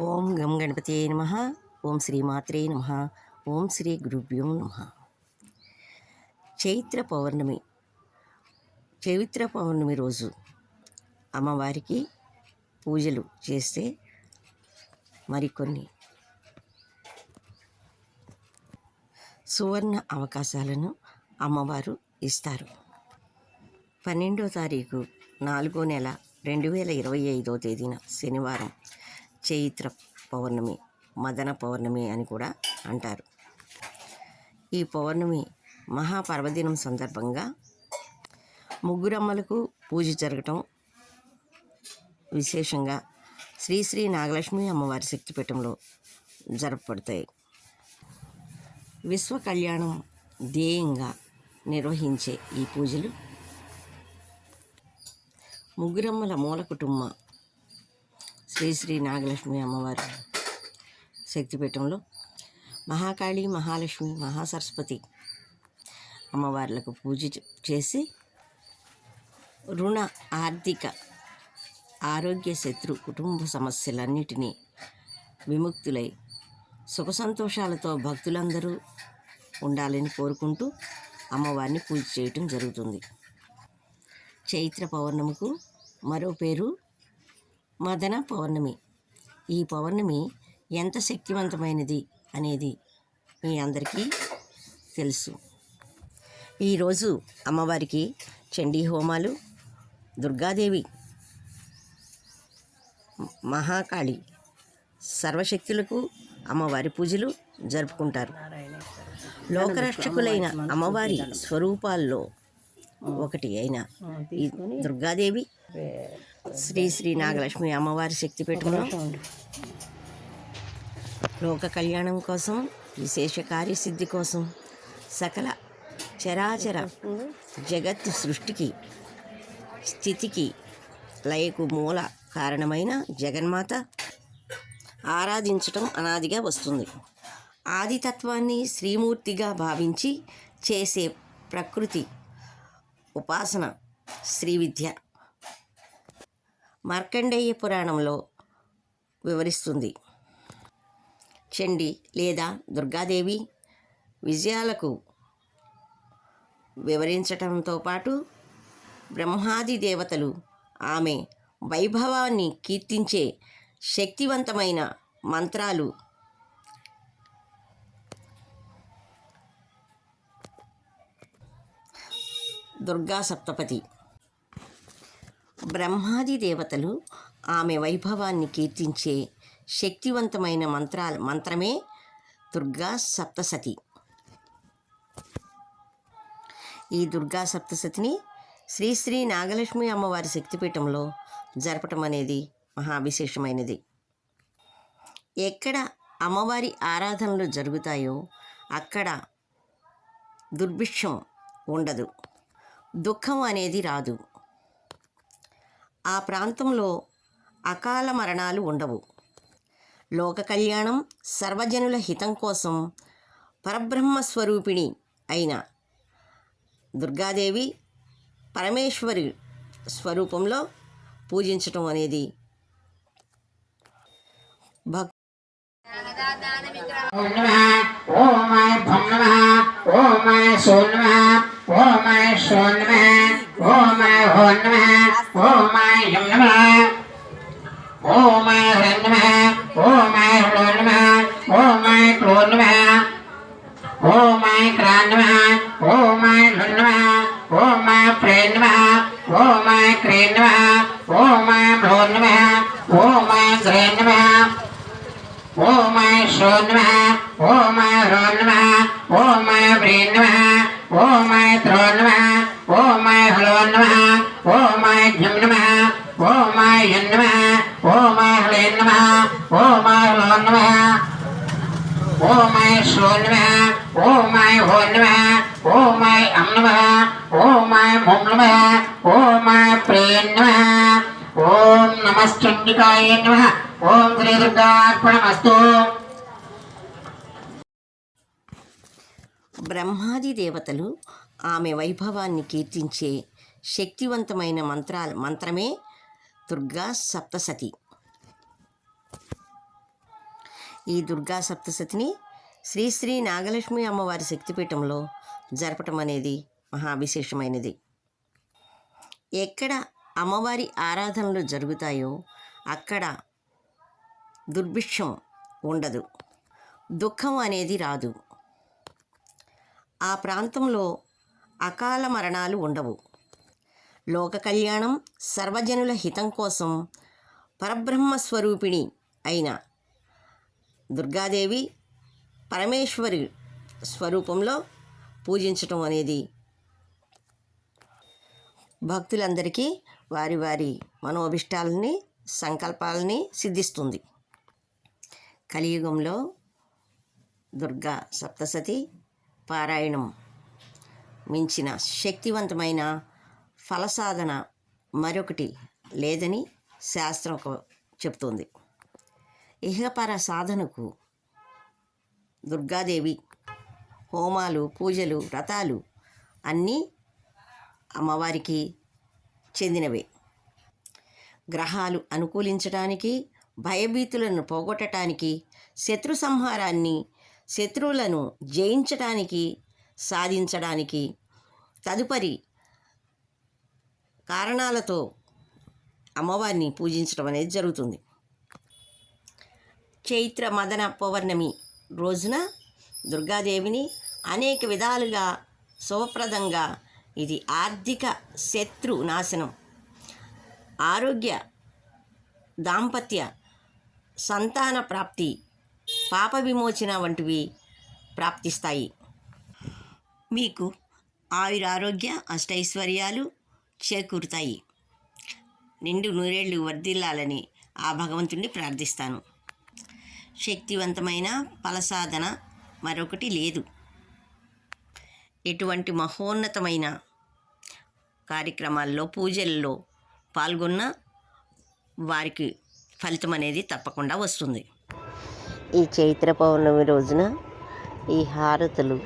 ఓం గం గణపతే నమ. ఓం శ్రీమాత్రే నమ. ఓం శ్రీ గురుభ్యో నమ. చైత్ర పౌర్ణమి. చైత్ర పౌర్ణమి రోజు అమ్మవారికి పూజలు చేస్తే మరికొన్ని సువర్ణ అవకాశాలను అమ్మవారు ఇస్తారు. పన్నెండో తారీఖు నాలుగో నెల రెండు వేల ఇరవై ఐదో తేదీన శనివారం. చైత్ర పౌర్ణమి మదన పౌర్ణమి అని కూడా అంటారు. ఈ పౌర్ణమి మహాపర్వదినం సందర్భంగా ముగ్గురమ్మలకు పూజ జరగటం విశేషంగా శ్రీ శ్రీ నాగలక్ష్మి అమ్మవారి శక్తిపీఠంలో జరపబడతాయి. విశ్వ కళ్యాణం ధ్యేయంగా నిర్వహించే ఈ పూజలు ముగ్గురమ్మల మూల కుటుంబ శ్రీ శ్రీ నాగలక్ష్మి అమ్మవారి శక్తిపీఠంలో మహాకాళి మహాలక్ష్మి మహాసరస్వతి అమ్మవార్లకు పూజ చేసి రుణ ఆర్థిక ఆరోగ్య శత్రు కుటుంబ సమస్యలన్నిటినీ విముక్తులై సుఖ సంతోషాలతో భక్తులందరూ ఉండాలని కోరుకుంటూ అమ్మవారిని పూజ చేయటం జరుగుతుంది. చైత్ర పౌర్ణమికు మరో పేరు మదన పౌర్ణమి. ఈ పౌర్ణమి ఎంత శక్తివంతమైనది అనేది మీ అందరికీ తెలుసు. ఈరోజు అమ్మవారికి చండీ హోమాలు దుర్గాదేవి మహాకాళి సర్వశక్తులకు అమ్మవారి పూజలు జరుపుకుంటారు. లోకరక్షకులైన అమ్మవారి స్వరూపాల్లో ఒకటి అయిన దుర్గాదేవి శ్రీ శ్రీ నాగలక్ష్మి అమ్మవారి శక్తి శక్తిపీఠంలో లోక కళ్యాణం కోసం విశేష కార్యసిద్ధి కోసం సకల చరాచర జగత్తు సృష్టికి స్థితికి లయకు మూల కారణమైన జగన్మాత ఆరాధించటం అనాదిగా వస్తుంది. ఆదితత్వాన్ని శ్రీమూర్తిగా భావించి చేసే ప్రకృతి ఉపాసన శ్రీ విద్య మార్కండేయ పురాణంలో వివరిస్తుంది. చండి లేదా దుర్గాదేవి విజయాలకు వివరించటంతో పాటు బ్రహ్మాది దేవతలు ఆమె వైభవాన్ని కీర్తించే శక్తివంతమైన మంత్రాలు దుర్గా సప్తపతి బ్రహ్మాది దేవతలు ఆమె వైభవాన్ని కీర్తించే శక్తివంతమైన మంత్రాల మంత్రమే దుర్గా సప్తసతి. ఈ దుర్గా సప్తసతిని శ్రీ శ్రీ నాగలక్ష్మి అమ్మవారి శక్తిపీఠంలో జరపటం అనేది మహావిశేషమైనది. ఎక్కడ అమ్మవారి ఆరాధనలు జరుగుతాయో అక్కడ దుర్భిక్షం ఉండదు. దుఃఖం అనేది రాదు. ఆ ప్రాంతంలో అకాల మరణాలు ఉండవు. లోక కళ్యాణం సర్వజనుల హితం కోసం పరబ్రహ్మ స్వరూపిణి అయిన దుర్గాదేవి పరమేశ్వరి స్వరూపంలో పూజించటం అనేది భక్ ఓం ఓం ఐ భం నమః ఓం ఐ ఓం నమ హ్లోం నమః ఓం ఐ జ్ఞం నమః ఓం ఐ నమ నమః ఓం ఐ హ్లీం నమః ఓం ఐ హ్లోం నమః ఓం ఐ శ్రోం నమః ఓం ఐ హోం నమః ఓం ఐ అం నమః ఓం ఐ ముం నమః ఓం ఐ ప్రేం నమః ఓం నమశ్చండికాయ నమ ఓం శ్రీ దుర్గార్పణమస్తు బ్రహ్మాది దేవతలు ఆమె వైభవాన్ని కీర్తించే శక్తివంతమైన మంత్రాలు. మంత్రమే దుర్గా సప్తసతి. ఈ దుర్గా సప్తశతిని శ్రీ శ్రీ నాగలక్ష్మి అమ్మవారి శక్తిపీఠంలో జరపటం అనేది మహా విశేషమైనది ఎక్కడ అమ్మవారి ఆరాధనలు జరుగుతాయో అక్కడ దుర్భిక్షం ఉండదు. దుఃఖం అనేది రాదు. ఆ ప్రాంతంలో అకాల మరణాలు ఉండవు. లోక కళ్యాణం సర్వజనుల హితం కోసం పరబ్రహ్మ స్వరూపిణి అయిన దుర్గాదేవి పరమేశ్వరి స్వరూపంలో పూజించటం అనేది భక్తులందరికీ వారి వారి మనోభిష్టాలని సంకల్పాలని సిద్ధిస్తుంది. కలియుగంలో దుర్గా సప్తసతి పారాయణం మించిన శక్తివంతమైన ఫలసాధన మరొకటి లేదని శాస్త్రం ఒక- చెప్తుంది. ఇహపర సాధనకు దుర్గాదేవి హోమాలు పూజలు వ్రతాలు అన్నీ అమ్మవారికి చెందినవే. గ్రహాలు అనుకూలించడానికి భయభీతులను పోగొట్టడానికి శత్రు సంహారాన్ని శత్రువులను జయించడానికి సాధించడానికి తదుపరి కారణాలతో అమ్మవారిని పూజించడం అనేది జరుగుతుంది. చైత్ర మదన పౌర్ణమి రోజున దుర్గాదేవిని అనేక విధాలుగా శుభప్రదంగా ఇది ఆర్థిక శత్రు నాశనం ఆరోగ్య దాంపత్య సంతాన ప్రాప్తి పాప విమోచన వంటివి ప్రాప్తిస్తాయి. మీకు ఆయురారోగ్య అష్టైశ్వర్యాలు చేకూరుతాయి. నిండు నూరేళ్ళు వర్ధిల్లాలని ఆ భగవంతుణ్ణి ప్రార్థిస్తాను. శక్తివంతమైన ఫలసాధన మరొకటి లేదు. ఎటువంటి మహోన్నతమైన కార్యక్రమాల్లో పూజల్లో పాల్గొన్న వారికి ఫలితం అనేది తప్పకుండా వస్తుంది. ఈ చైత్ర పౌర్ణమి రోజున ఈ హారతులు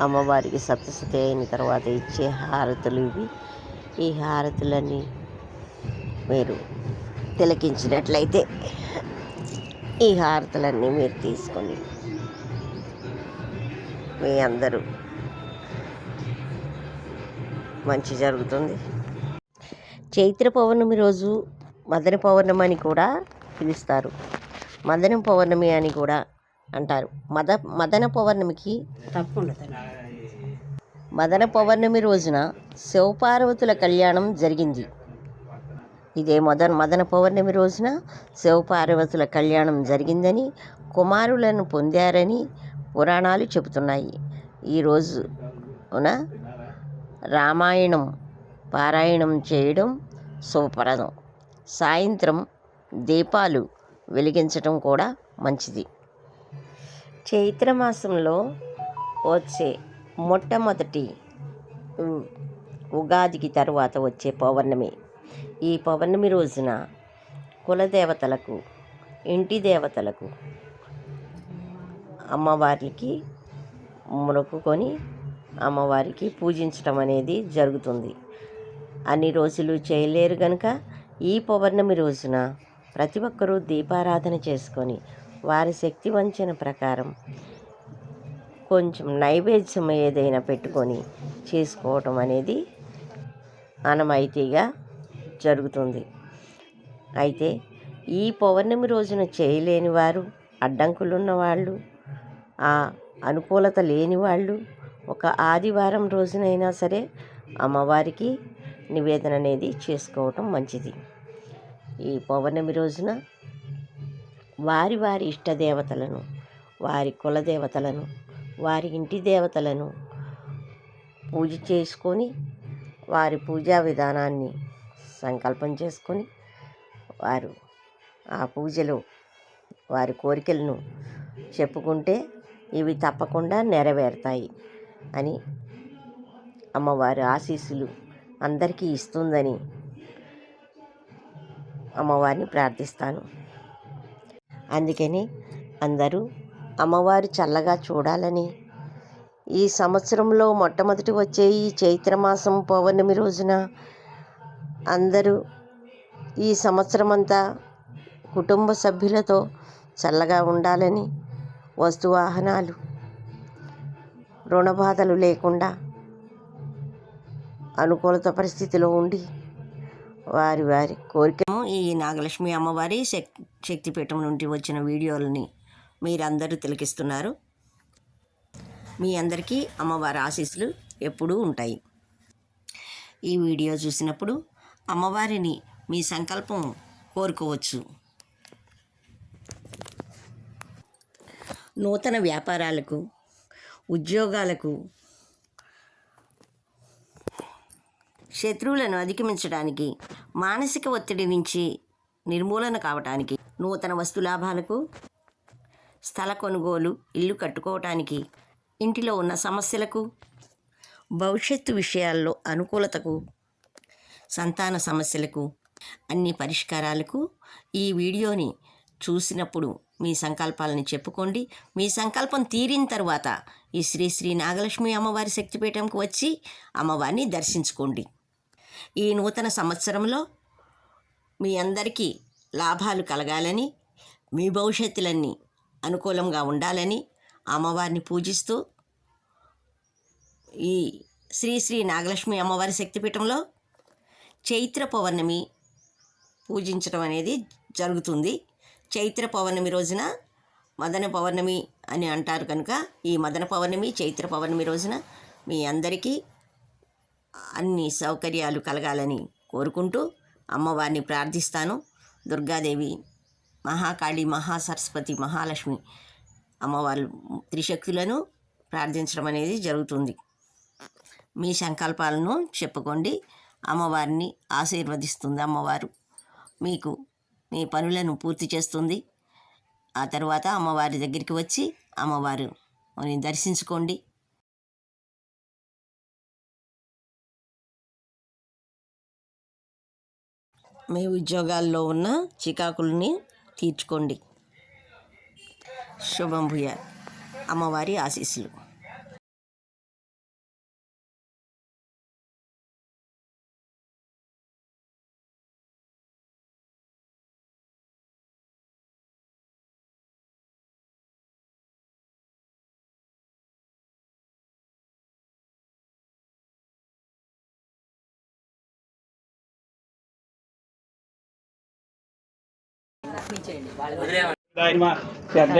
అమ్మవారికి సప్తసతి అయిన తర్వాత ఇచ్చే హారతులు ఇవి. ఈ హారతులన్నీ మీరు తిలకించినట్లయితే ఈ హారతులన్నీ మీరు తీసుకొని మీ అందరూ మంచి జరుగుతుంది. చైత్ర పౌర్ణమి రోజు మదన పౌర్ణమి అని కూడా పిలుస్తారు. మదన పౌర్ణమి అని కూడా అంటారు. మద మదన పౌర్ణమికి తప్పకుండా. మదన పౌర్ణమి రోజున శివపార్వతుల కళ్యాణం జరిగింది. ఇదే మదన మదన పౌర్ణమి రోజున శివపార్వతుల కళ్యాణం జరిగిందని కుమారులను పొందారని పురాణాలు చెబుతున్నాయి. ఈ రోజున రామాయణం పారాయణం చేయడం శుభప్రదం. సాయంత్రం దీపాలు వెలిగించటం కూడా మంచిది. చైత్రమాసంలో వచ్చే మొట్టమొదటి ఉగాదికి తరువాత వచ్చే పౌర్ణమి. ఈ పౌర్ణమి రోజున కులదేవతలకు ఇంటి దేవతలకు అమ్మవారికి మొక్కుకొని అమ్మవారికి పూజించడం అనేది జరుగుతుంది. అన్ని రోజులు చేయలేరు కనుక ఈ పౌర్ణమి రోజున ప్రతి ఒక్కరూ దీపారాధన చేసుకొని వారి శక్తి వంచన ప్రకారం కొంచెం నైవేద్యం ఏదైనా పెట్టుకొని చేసుకోవటం అనేది అనమైతీగా జరుగుతుంది. అయితే ఈ పౌర్ణమి రోజున చేయలేని వారు అడ్డంకులున్న వాళ్ళు ఆ అనుకూలత లేని వాళ్ళు ఒక ఆదివారం రోజునైనా సరే అమ్మవారికి నివేదన అనేది చేసుకోవటం మంచిది. ఈ పౌర్ణమి రోజున వారి వారి ఇష్టదేవతలను వారి కులదేవతలను వారి ఇంటి దేవతలను పూజ చేసుకొని వారి పూజా విధానాన్ని సంకల్పం చేసుకొని వారు ఆ పూజలో వారి కోరికలను చెప్పుకుంటే ఇవి తప్పకుండా నెరవేరుతాయి అని అమ్మవారి ఆశీస్సులు అందరికీ ఇస్తుందని అమ్మవారిని ప్రార్థిస్తాను. అందుకని అందరూ అమ్మవారు చల్లగా చూడాలని. ఈ సంవత్సరంలో మొట్టమొదటి వచ్చే ఈ చైత్రమాసం పౌర్ణమి రోజున అందరూ ఈ సంవత్సరం అంతా కుటుంబ సభ్యులతో చల్లగా ఉండాలని వస్తు వాహనాలు రుణ బాధలు లేకుండా అనుకూలత పరిస్థితిలో ఉండి వారి వారి కోరిక. ఈ నాగలక్ష్మి అమ్మవారి శక్ శక్తిపీఠం నుండి వచ్చిన వీడియోలని మీరందరూ తిలకిస్తున్నారు. మీ అందరికీ అమ్మవారి ఆశీస్సులు ఎప్పుడూ ఉంటాయి. ఈ వీడియో చూసినప్పుడు అమ్మవారిని మీ సంకల్పం కోరుకోవచ్చు. నూతన వ్యాపారాలకు ఉద్యోగాలకు శత్రువులను అధిగమించడానికి మానసిక ఒత్తిడి నుంచి నిర్మూలన కావటానికి నూతన వస్తు లాభాలకు స్థల కొనుగోలు ఇల్లు కట్టుకోవటానికి ఇంటిలో ఉన్న సమస్యలకు భవిష్యత్తు విషయాల్లో అనుకూలతకు సంతాన సమస్యలకు అన్ని పరిష్కారాలకు ఈ వీడియోని చూసినప్పుడు మీ సంకల్పాలని చెప్పుకోండి. మీ సంకల్పం తీరిన తర్వాత ఈ శ్రీ శ్రీ నాగలక్ష్మి అమ్మవారి శక్తిపీఠంకు వచ్చి అమ్మవారిని దర్శించుకోండి. ఈ నూతన సంవత్సరంలో మీ అందరికీ లాభాలు కలగాలని మీ భవిష్యత్తులన్నీ అనుకూలంగా ఉండాలని అమ్మవారిని పూజిస్తూ ఈ శ్రీ శ్రీ నాగలక్ష్మి అమ్మవారి శక్తిపీఠంలో చైత్ర పౌర్ణమి పూజించడం అనేది జరుగుతుంది. చైత్ర పౌర్ణమి రోజున మదన పౌర్ణమి అని అంటారు కనుక ఈ మదన పౌర్ణమి చైత్ర పౌర్ణమి రోజున మీ అందరికీ అన్ని సౌకర్యాలు కలగాలని కోరుకుంటూ అమ్మవారిని ప్రార్థిస్తాను. దుర్గాదేవి మహాకాళి మహాసరస్వతి మహాలక్ష్మి అమ్మవారు త్రిశక్తులను ప్రార్థించడం అనేది జరుగుతుంది. మీ సంకల్పాలను చెప్పుకోండి. అమ్మవారిని ఆశీర్వదిస్తుంది అమ్మవారు. మీకు మీ పనులను పూర్తి చేస్తుంది. ఆ తర్వాత అమ్మవారి దగ్గరికి వచ్చి అమ్మవారు దర్శించుకోండి. మీ ఉద్యోగాల్లో ఉన్న చికాకుల్ని తీర్చుకోండి. శుభం భూయ. అమ్మవారి ఆశీస్సులు. పెద్ద